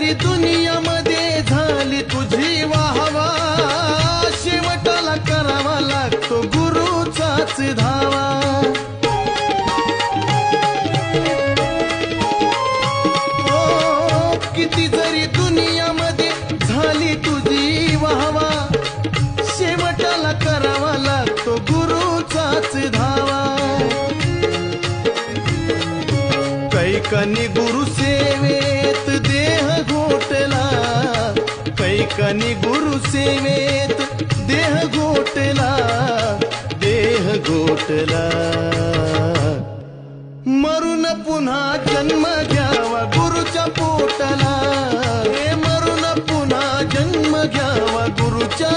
जरी दुनियामध्ये झाली तुझी वाहवा. शेवटाला करावा लागतो गुरुचाच धावा. ओ, किती जरी दुनियामध्ये झाली तुझी वाहवा. शेवटाला करावा लागतो गुरुचाच धावा. कैकनी गुरु कनी गुरु सेवेत देह गोटला देह गोटला मरुन पुन्हा जन्म घ्यावा गुरुच्या पोटला. हे मरुन पुन्हा जन्म घ्यावा गुरुच्या